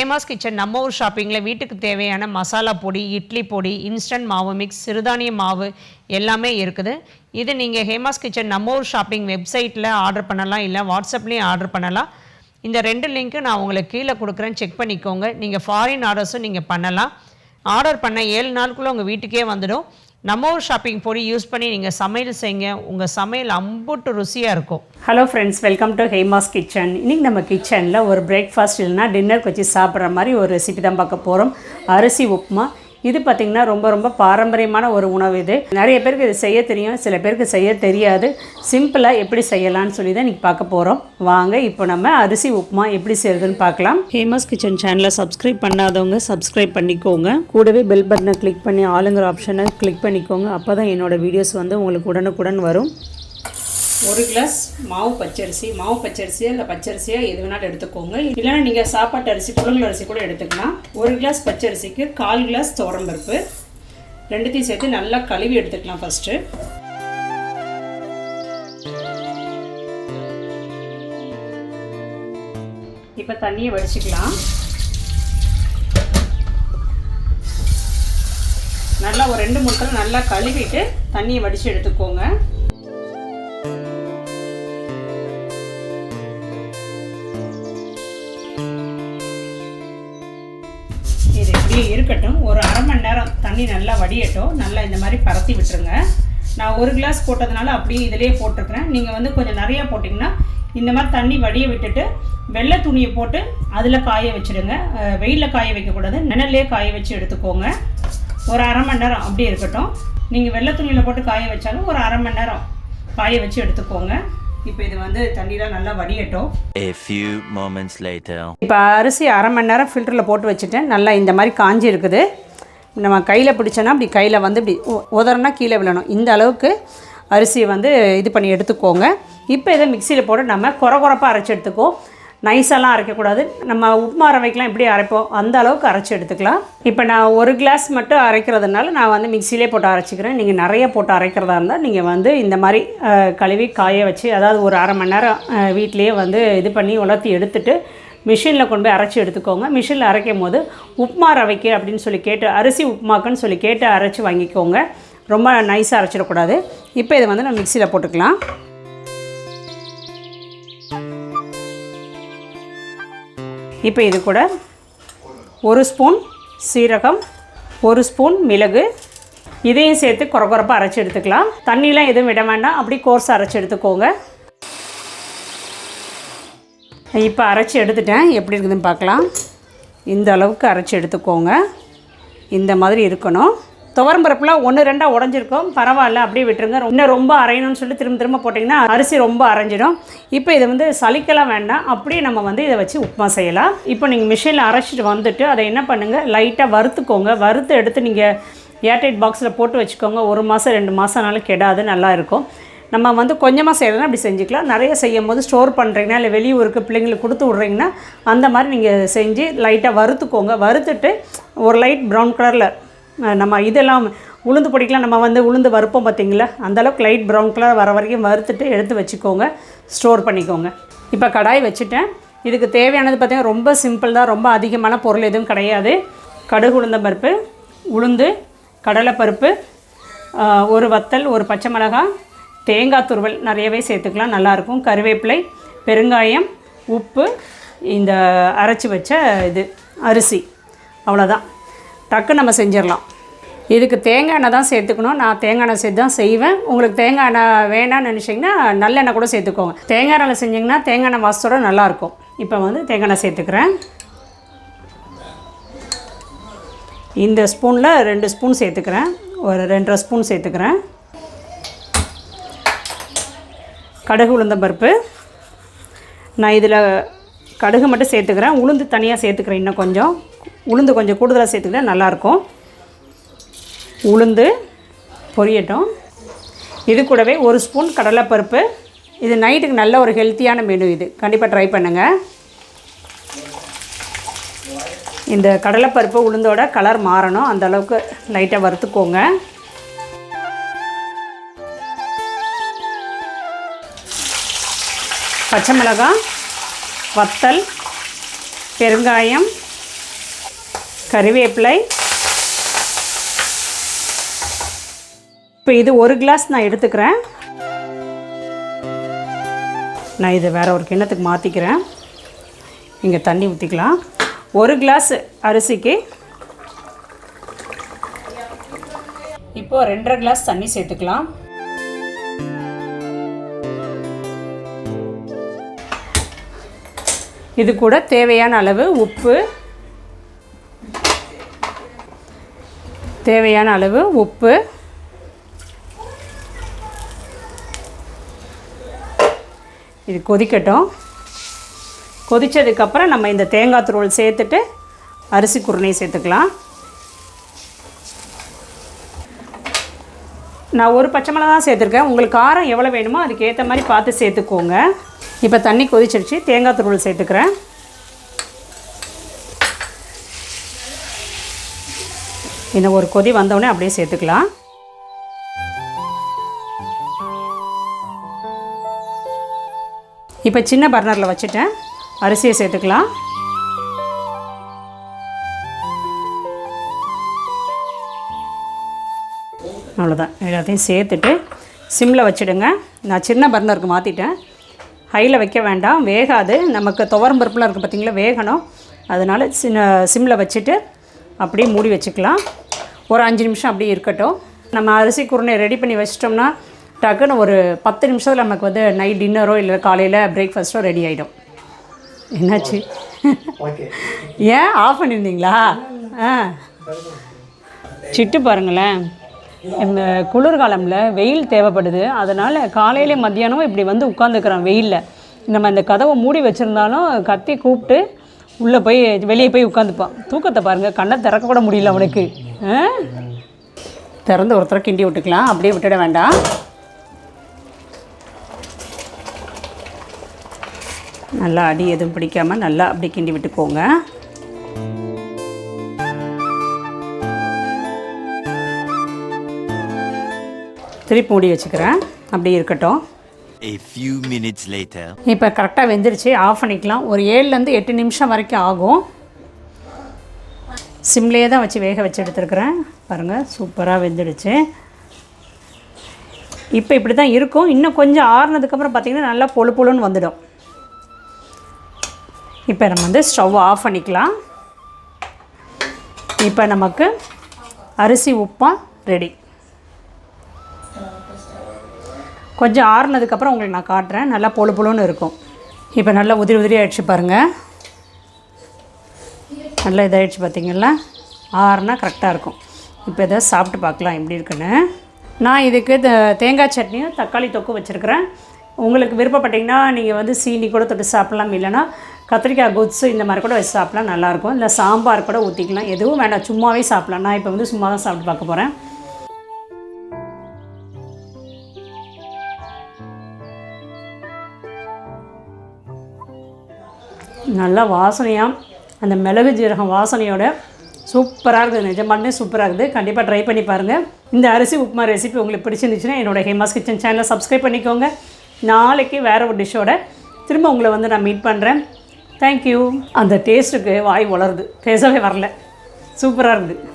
Hema's kitchen நம்ம ஊர் ஷாப்பிங்கில் வீட்டுக்கு தேவையான மசாலா பொடி இட்லி பொடி இன்ஸ்டன்ட் மாவு மிக்ஸ் சிறுதானிய மாவு எல்லாமே இருக்குது. இது நீங்கள் ஹேமாஸ் கிச்சன் நம்ம ஊர் ஷாப்பிங் வெப்சைட்டில் ஆர்டர் பண்ணலாம் இல்லை வாட்ஸ்அப்லேயும் ஆர்டர் பண்ணலாம். இந்த ரெண்டு லிங்க்கு நான் உங்களுக்கு கீழே கொடுக்குறேன். செக் பண்ணிக்கோங்க. நீங்கள் ஃபாரின் ஆர்டர்ஸும் நீங்கள் பண்ணலாம். ஆர்டர் பண்ண ஏழு நாளுக்குள்ளே உங்கள் வீட்டுக்கே வந்துடும். நம்ம ஊர் ஷாப்பிங் பொடி யூஸ் பண்ணி நீங்கள் சமையல் செய்யுங்க. உங்கள் சமையல் அம்புட்டு ருசியாக இருக்கும். Hello friends welcome to Hema's kitchen இன்றைக்கி நம்ம கிச்சனில் ஒரு பிரேக்ஃபாஸ்ட் இல்லைனா டின்னருக்கு வச்சு சாப்பிட்ற மாதிரி ஒரு ரெசிபி தான் பார்க்க போகிறோம் அரிசி உப்புமா இது பார்த்திங்கன்னா ரொம்ப ரொம்ப பாரம்பரியமான ஒரு உணவு இது. நிறைய பேருக்கு இது செய்ய தெரியும் சில பேருக்கு செய்ய தெரியாது. சிம்பிளாக எப்படி செய்யலாம்னு சொல்லி தான் இன்றைக்கி பார்க்க போகிறோம் வாங்க இப்போ நம்ம அரிசி உப்புமா எப்படி செய்யறதுன்னு பார்க்கலாம். ஹேமஸ் கிச்சன் சேனலை சப்ஸ்கிரைப் பண்ணாதவங்க சப்ஸ்கிரைப் பண்ணிக்கோங்க. கூடவே பெல் பட்டனை கிளிக் பண்ணி ஆளுங்கிற ஆப்ஷனை கிளிக் பண்ணிக்கோங்க. அப்போ தான் என்னோடய வீடியோஸ் வந்து உங்களுக்கு உடனுக்குடன் வரும். ஒரு கிளாஸ் மாவு பச்சரிசி மாவு பச்சரிசியா இல்லை பச்சரிசியா எது வேணாலும் எடுத்துக்கோங்க. இல்லைன்னா நீங்கள் சாப்பாட்டு அரிசி புழுங்கல் அரிசி கூட எடுத்துக்கலாம் ஒரு கிளாஸ் பச்சரிசிக்கு கால் கிளாஸ் துவரம்பருப்பு ரெண்டுத்தையும் சேர்த்து நல்லா கழுவி எடுத்துக்கலாம் ஃபஸ்ட்டு இப்போ தண்ணியை வடிச்சுக்கலாம். நல்லா ஒரு ரெண்டு மூணு நல்லா கழுவிட்டு தண்ணியை வடித்து எடுத்துக்கோங்க. இருக்கட்டும். ஒரு அரை மணி நேரம் தண்ணி நல்லா வடியட்டும். நல்லா இந்த மாதிரி பரத்தி விட்டுருங்க. நான் ஒரு கிளாஸ் போட்டதுனால அப்படியே இதிலே போட்டிருக்கிறேன். நீங்கள் வந்து கொஞ்சம் நிறையா போட்டிங்கன்னா இந்த மாதிரி தண்ணி வடிய விட்டுட்டு வெள்ளை துணியை போட்டு அதில் காய வச்சுடுங்க. வெயிலில் காய வைக்கக்கூடாது. நிழல்லே காய வச்சு எடுத்துக்கோங்க. ஒரு அரை மணி நேரம் அப்படியே இருக்கட்டும். நீங்கள் வெள்ளை துணியில் போட்டு காய வச்சாலும் ஒரு அரை மணி நேரம் காய வச்சு எடுத்துக்கோங்க. இப்போ இது வந்து தண்ணியெலாம் நல்லா வடியட்டும். A few moments later. இப்போ அரிசி அரை மணி நேரம் ஃபில்டரில் போட்டு வச்சுட்டேன். நல்லா இந்த மாதிரி காஞ்சி இருக்குது. நம்ம கையில் பிடிச்சோன்னா அப்படி கையில் வந்து இப்படி உ- உதறனா கீழே விழணும். இந்த அளவுக்கு அரிசியை வந்து இது பண்ணி எடுத்துக்கோங்க. இப்போ இதை மிக்சியில் போட்டு நம்ம குறை குறைப்பாக அரைச்சி எடுத்துக்கோ நைஸெல்லாம் அரைக்கக்கூடாது. நம்ம உப்புமா ரவைக்கெலாம் எப்படி அரைப்போம் அந்த அளவுக்கு அரைச்சி எடுத்துக்கலாம். இப்போ நான் ஒரு கிளாஸ் மட்டும் அரைக்கிறதுனால நான் வந்து மிக்சிலே போட்டு அரைச்சிக்கிறேன். நீங்கள் நிறைய போட்டு அரைக்கிறதா இருந்தால் நீங்கள் வந்து இந்த மாதிரி கழுவி காய வச்சு அதாவது ஒரு அரை மணி நேரம் வீட்லேயே வீட்டிலேயே வந்து இது பண்ணி உலர்த்தி எடுத்துட்டு மிஷினில் கொண்டு போய் அரைச்சி எடுத்துக்கோங்க. மிஷினில் அரைக்கும் போது உப்புமா ரவைக்கு அப்படின்னு சொல்லி கேட்டு அரிசி உப்புமாக்குன்னு சொல்லி கேட்டு அரைச்சி வாங்கிக்கோங்க. ரொம்ப நைஸாக அரைச்சிடக்கூடாது. இப்போ இதை வந்து நம்ம மிக்சியில் போட்டுக்கலாம். இப்போ இது கூட ஒரு ஸ்பூன் சீரகம் ஒரு ஸ்பூன் மிளகு. இதையும் சேர்த்து குறை குறைப்பாக அரைச்சி எடுத்துக்கலாம். தண்ணிலாம் எதுவும் விட வேண்டாம். அப்படி கோர்ஸ் அரைச்சி எடுத்துக்கோங்க. இப்போ அரைச்சி எடுத்துட்டேன். எப்படி இருக்குதுன்னு பார்க்கலாம். இந்த அளவுக்கு அரைச்சி எடுத்துக்கோங்க. இந்த மாதிரி இருக்கணும். துவரம்பருப்புலாம் ஒன்று ரெண்டாக உடஞ்சிருக்கும். பரவாயில்ல அப்படியே விட்டுருங்க. இன்னும் ரொம்ப அரையணும்னு சொல்லி திரும்ப திரும்ப போட்டிங்கன்னா அரிசி ரொம்ப அரைஞ்சிடும். இப்போ இதை வந்து சலிக்கலாம் வேண்டாம். அப்படியே நம்ம வந்து இதை வச்சு உப்புமா செய்யலாம். இப்போ நீங்கள் மிஷினில் அரைச்சிட்டு வந்துட்டு அதை என்ன பண்ணுங்கள் லைட்டாக வறுத்துக்கோங்க. வறுத்து எடுத்து நீங்கள் ஏர்டைட் பாக்ஸில் போட்டு வச்சுக்கோங்க. ஒரு மாதம் ரெண்டு மாதம்னாலும் கெடாது நல்லா இருக்கும். நம்ம வந்து கொஞ்சமாக செய்கிறதுனா அப்படி செஞ்சுக்கலாம். நிறைய செய்யும் போது ஸ்டோர் பண்ணுறீங்கன்னா இல்லை வெளியூருக்கு பிள்ளைங்களுக்கு கொடுத்து விட்றீங்கன்னா அந்த மாதிரி நீங்கள் செஞ்சு லைட்டாக வறுத்துக்கோங்க. வறுத்துட்டு ஒரு லைட் ப்ரௌன் கலரில் நம்ம இதெல்லாம் உளுந்து பொடிக்கெலாம் நம்ம வந்து உளுந்து வறுப்போம் பார்த்தீங்களா? அந்தளவுக்கு லைட் ப்ரௌன் கலர் வர வரைக்கும் வறுத்துட்டு எடுத்து வச்சுக்கோங்க. ஸ்டோர் பண்ணிக்கோங்க. இப்போ கடாய் வச்சுட்டேன். இதுக்கு தேவையானது பார்த்திங்கன்னா ரொம்ப சிம்பிள் தான். ரொம்ப அதிகமான பொருள் எதுவும் கிடையாது. கடுகு உளுந்தம் பருப்பு உளுந்து கடலைப்பருப்பு ஒரு வத்தல் ஒரு பச்சை மிளகாய் தேங்காய் துருவல் நிறையவே சேர்த்துக்கலாம். நல்லாயிருக்கும் கருவேப்பிலை பெருங்காயம் உப்பு இந்த அரைச்சி வச்ச இது அரிசி. அவ்வளோதான் டக்கு நம்ம செஞ்சிடலாம். இதுக்கு தேங்காய் எண்ணெய் தான் சேர்த்துக்கணும். நான் தேங்காய் எண்ணெய் சேர்த்து தான் செய்வேன். உங்களுக்கு தேங்காய் எண்ணெய் வேணாம்னு நினச்சிங்கன்னா நல்லெண்ணெய் கூட சேர்த்துக்கோங்க. தேங்காய் எண்ணெய் செஞ்சிங்கன்னா தேங்காய் எண்ணெய் வாசத்தோட நல்லாயிருக்கும் இப்போ வந்து தேங்காய் எண்ணெய் சேர்த்துக்கிறேன். இந்த ஸ்பூனில் ரெண்டு ஸ்பூன் சேர்த்துக்கிறேன். ஒரு ரெண்டரை ஸ்பூன் சேர்த்துக்கிறேன். கடுகு உளுந்தம்பருப்பு. நான் இதில் கடுகு மட்டும் சேர்த்துக்கிறேன். உளுந்து தனியாக சேர்த்துக்கிறேன் இன்னும் கொஞ்சம். உளுந்து கொஞ்சம் கூடுதலாக சேர்த்துக்கிறேன் நல்லாயிருக்கும். உளுந்து பொரியட்டும். இது கூடவே ஒரு ஸ்பூன் கடலைப்பருப்பு. இது நைட்டுக்கு நல்ல ஒரு ஹெல்த்தியான மெனு இது. கண்டிப்பாக ட்ரை பண்ணுங்கள் இந்த கடலைப்பருப்பு உளுந்தோட கலர் மாறணும். அந்த அளவுக்கு லைட்டாக வறுத்துக்கோங்க. பச்சை மிளகாய். வத்தல் பெருங்காயம் கறிவேப்பிலை இப்போ இது ஒரு கிளாஸ் நான் எடுத்துக்கிறேன். நான் இதை வேறு ஒரு கிண்ணத்துக்கு மாற்றிக்கிறேன் இங்கே தண்ணி ஊற்றிக்கலாம் ஒரு கிளாஸ் அரிசிக்கு இப்போது ரெண்டரை கிளாஸ் தண்ணி சேர்த்துக்கலாம். இது கூட தேவையான அளவு உப்பு. தேவையான அளவு உப்பு. இது கொதிக்கட்டும். கொதித்ததுக்கப்புறம் நம்ம இந்த தேங்காய் துருவல் சேர்த்துட்டு அரிசி குருணையை சேர்த்துக்கலாம். நான் ஒரு பச்சை மிளகா தான் சேர்த்துருக்கேன். உங்களுக்கு காரம் எவ்வளோ வேணுமோ அதுக்கு ஏற்ற மாதிரி பார்த்து சேர்த்துக்கோங்க. இப்போ தண்ணி கொதிச்சிருச்சு. தேங்காய் துருவல் சேர்த்துக்கிறேன். இன்னும் ஒரு கொதி வந்தோடனே அப்படியே சேர்த்துக்கலாம். இப்போ சின்ன பர்னரில் வச்சுட்டேன். அரிசியை சேர்த்துக்கலாம். அவ்வளோதான் எல்லாத்தையும் சேர்த்துட்டு சிம்மில் வச்சுடுங்க. நான் சின்ன பர்னருக்கு மாற்றிட்டேன் ஹையில் வைக்க வேண்டாம். வேகாது. நமக்கு துவரம் பருப்புலாம் இருக்குது பார்த்தீங்களா வேகணும். அதனால் சின்ன சிம்மில் வச்சுட்டு அப்படியே மூடி வச்சுக்கலாம். ஒரு அஞ்சு நிமிஷம் அப்படியே இருக்கட்டும். நம்ம அரிசி குருணை ரெடி பண்ணி வச்சிட்டோம்னா டக்குன்னு ஒரு பத்து நிமிஷத்தில் நமக்கு வந்து நைட் டின்னரோ இல்லை காலையில் பிரேக்ஃபாஸ்ட்டோ ரெடி ஆகிடும் என்னாச்சு? ஏன்? ஆஃப் பண்ணியிருந்தீங்களா? ஆ. சிட்டு பாருங்களேன். இந்த குளிர்காலமில் வெயில் தேவைப்படுது. அதனால் காலையில மத்தியானம் இப்படி வந்து உட்காந்துக்கிறான் வெயிலில். நம்ம இந்த கதவை மூடி வச்சுருந்தாலும் கத்தி கூப்பிட்டு உள்ளே போய் வெளியே போய் உட்காந்துப்பான் தூக்கத்தை பாருங்கள் கண்ணை திறக்க கூட முடியல அவனுக்கு. ஆ? திறந்து ஒருத்தரை கிண்டி விட்டுக்கலாம். அப்படியே விட்டுட வேண்டாம். நல்லா அடி எதுவும் பிடிக்காமல் நல்லா அப்படி கிண்டி விட்டுக்கோங்க திருப்பி மூடி வச்சுக்கிறேன். அப்படி இருக்கட்டும். A few minutes later. இப்போ கரெக்டாக வெந்துருச்சு. ஆஃப் பண்ணிக்கலாம். ஒரு ஏழுலேருந்து எட்டு நிமிஷம் வரைக்கும் ஆகும். சிம்லேயே தான் வச்சு வேக வச்சு எடுத்துருக்குறேன். பாருங்கள் சூப்பராக வெந்துடுச்சு. இப்போ இப்படி தான் இருக்கும். இன்னும் கொஞ்சம் ஆறுனதுக்கப்புறம் பார்த்திங்கன்னா நல்லா பொழு பொழுன்னு வந்துடும். இப்போ நம்ம வந்து ஸ்டவ் ஆஃப் பண்ணிக்கலாம். இப்போ நமக்கு அரிசி உப்பா ரெடி கொஞ்சம் ஆறுனதுக்கப்புறம் உங்களுக்கு நான் காட்டுறேன். நல்லா பொழு பொழுன்னு இருக்கும். இப்போ நல்லா உதிரி உதிரி ஆயிடுச்சு பாருங்கள் நல்லா இதாகிடுச்சு பார்த்தீங்களா ஆறுனா கரெக்டாக இருக்கும். இப்போ இதை சாப்பிட்டு பார்க்கலாம் எப்படி இருக்குன்னு. நான் இதுக்கு த- தேங்காய் சட்னியும் தக்காளி தொக்கு வச்சுருக்கிறேன். உங்களுக்கு விருப்பப்பட்டீங்கன்னா நீங்கள் வந்து சீனி கூட தொட்டு சாப்பிட்லாம். இல்லைன்னா கத்திரிக்காய் குட்ஸு இந்த மாதிரி கூட வச்சு சாப்பிட்லாம். நல்லாயிருக்கும் இல்லை சாம்பார் கூட ஊற்றிக்கலாம் எதுவும் வேண்டாம். சும்மாவே சாப்பிட்லாம். நான் இப்போ வந்து சும்மா தான் சாப்பிட்டு பார்க்க போகிறேன் நல்லா வாசனையாக அந்த மிளகு ஜீரகம் வாசனையோட சூப்பராக இருக்குது. நிஜமானே சூப்பராக இருக்குது. கண்டிப்பாக ட்ரை பண்ணி பாருங்கள் இந்த அரிசி உப்புமா ரெசிபி உங்களுக்கு பிடிச்சிருந்துச்சுன்னா என்னோட ஹேமாஸ் கிச்சன் சேனலை சப்ஸ்கிரைப் பண்ணிக்கோங்க. நாளைக்கு வேறு ஒரு டிஷ்ஷோட திரும்ப உங்களை வந்து நான் மீட் பண்ணுறேன் தேங்க்யூ அந்த டேஸ்ட்டுக்கு வாய் வளருது பேசவே வரல. சூப்பராக இருக்குது.